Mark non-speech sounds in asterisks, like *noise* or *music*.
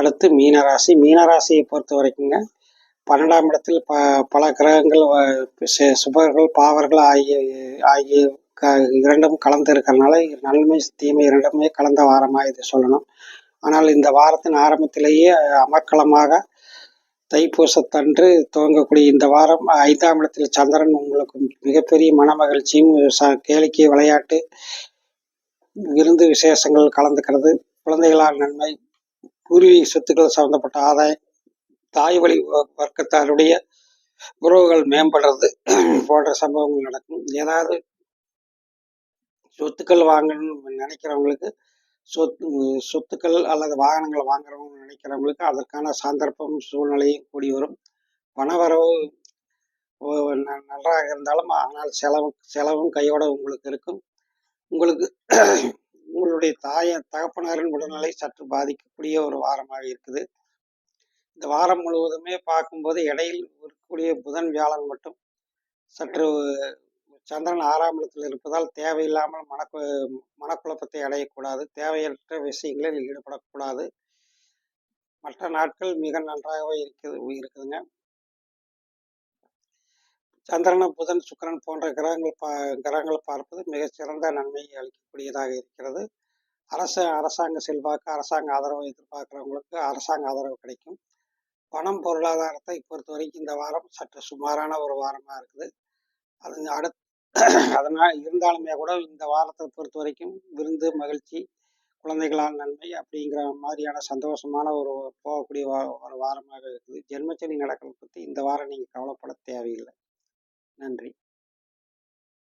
அடுத்து மீனராசி. மீனராசியை பொறுத்த வரைக்குங்க பன்னெண்டாம் இடத்தில் ப பல கிரகங்கள் சுபர்கள் பாவர்கள் ஆகிய ஆகிய க இரண்டும் கலந்து இருக்கிறனால நன்மை தீமை இரண்டுமே கலந்த வாரமாக இது சொல்லணும். ஆனால் இந்த வாரத்தின் ஆரம்பத்திலேயே அமர்க்களமாக தைப்பூசத்தன்று துவங்கக்கூடிய இந்த வாரம் ஐந்தாம் இடத்தில் சந்திரன் உங்களுக்கு மிகப்பெரிய மன மகிழ்ச்சியும் ச கேளிக்கை விளையாட்டு விருந்து விசேஷங்கள் கலந்துக்கிறது. குழந்தைகளால் நன்மை பூர்வீக சொத்துக்கள் சம்மந்தப்பட்ட ஆதாயம் தாய் வழி வர்க்கத்தாருடைய உறவுகள் மேம்படுறது *clears throat* போன்ற சம்பவங்கள் நடக்கும். ஏதாவது சொத்துக்கள் வாங்கணும்னு நினைக்கிறவங்களுக்கு சொத்து சொத்துக்கள் அல்லது வாகனங்கள் வாங்குறவங்க நினைக்கிறவங்களுக்கு அதற்கான சந்தர்ப்பம் சூழ்நிலையும் கூடி வரும். பணவரவு நன்றாக இருந்தாலும் ஆனால் செலவு செலவும் கையோட உங்களுக்கு இருக்கும். உங்களுக்கு உங்களுடைய தாய தகப்பனாரின் உடல்நிலை சற்று பாதிக்கக்கூடிய ஒரு வாரமாக இருக்குது. இந்த வாரம் முழுவதுமே பார்க்கும்போது இடையில் இருக்கக்கூடிய புதன் வியாழன் மட்டும் சற்று சந்திரன் ஆறாம் இடத்தில் இருப்பதால் தேவையில்லாமல் மனக்கு மனக்குழப்பத்தை அடையக்கூடாது. தேவையற்ற விஷயங்களில் ஈடுபடக்கூடாது. மற்ற நாட்கள் மிக நன்றாகவே இருக்குது இருக்குதுங்க சந்திரன புதன் சுக்கரன் போன்ற கிரகங்கள் பா கிரகங்களை பார்ப்பது மிக சிறந்த நன்மையை அளிக்கக்கூடியதாக இருக்கிறது. அரசு அரசாங்க செல்வாக்கு அரசாங்க ஆதரவு எதிர்பார்க்குறவங்களுக்கு அரசாங்க ஆதரவு கிடைக்கும். பணம் பொருளாதாரத்தை பொறுத்த வரைக்கும் இந்த வாரம் சற்று சுமாரான ஒரு வாரமாக இருக்குது. அது அடுத் *clears throat* அதனால் இருந்தாலுமே கூட இந்த வாரத்தை பொறுத்த வரைக்கும் விருந்து மகிழ்ச்சி குழந்தைகளால் நன்மை அப்படிங்கிற மாதிரியான சந்தோஷமான ஒரு போகக்கூடிய ஒரு வாரமாக இருக்குது. ஜென்மச்சனி நடக்கிறத பற்றி இந்த வாரம் நீங்கள் கவலைப்பட தேவையில்லை. நன்றி.